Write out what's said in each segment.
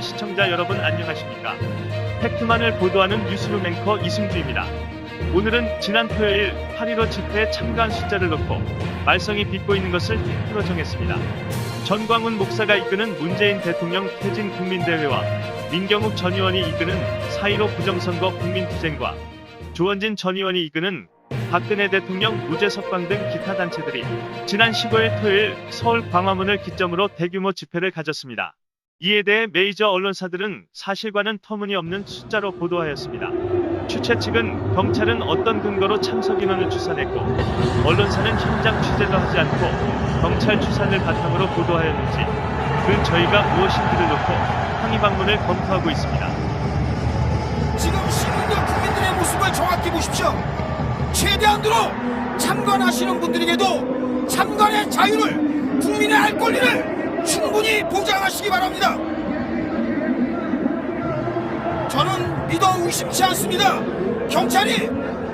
시청자 여러분 안녕하십니까? 팩트만을 보도하는 뉴스룸 앵커 이승주입니다. 오늘은 지난 토요일 8.15 집회에 참가한 숫자를 놓고 말썽이 빚고 있는 것을 팩트로 정했습니다. 전광훈 목사가 이끄는 문재인 대통령 퇴진 국민대회와 민경욱 전 의원이 이끄는 4.15 부정선거 국민투쟁과 조원진 전 의원이 이끄는 박근혜 대통령 무죄 석방 등 기타 단체들이 지난 15일 토요일 서울 광화문을 기점으로 대규모 집회를 가졌습니다. 이에 대해 메이저 언론사들은 사실과는 터무니없는 숫자로 보도하였습니다. 주최 측은 경찰은 어떤 근거로 참석 인원을 추산했고 언론사는 현장 취재도 하지 않고 경찰 추산을 바탕으로 보도하였는지 그 저희가 무엇인지를 놓고 항의 방문을 검토하고 있습니다. 지금 시민들 국민들의 모습을 정확히 보십시오. 최대한으로 참관하시는 분들에게도 참관의 자유를 국민의 알 권리를 충분히 보장하시기 바랍니다. 저는 믿어 의심치 않습니다. 경찰이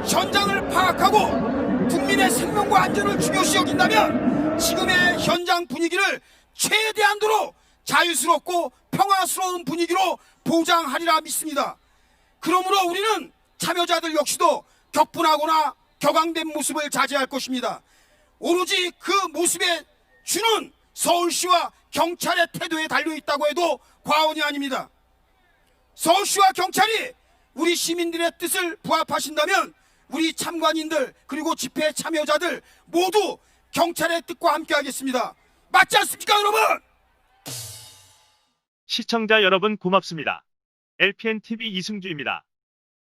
현장을 파악하고 국민의 생명과 안전을 중요시 여긴다면 지금의 현장 분위기를 최대한도로 자유스럽고 평화스러운 분위기로 보장하리라 믿습니다. 그러므로 우리는 참여자들 역시도 격분하거나 격앙된 모습을 자제할 것입니다. 오로지 그 모습에 주는 서울시와 경찰의 태도에 달려 있다고 해도 과언이 아닙니다. 서울시와 경찰이 우리 시민들의 뜻을 부합하신다면 우리 참관인들 그리고 집회 참여자들 모두 경찰의 뜻과 함께 하겠습니다. 맞지 않습니까 여러분? 시청자 여러분 고맙습니다. LPN TV 이승주입니다.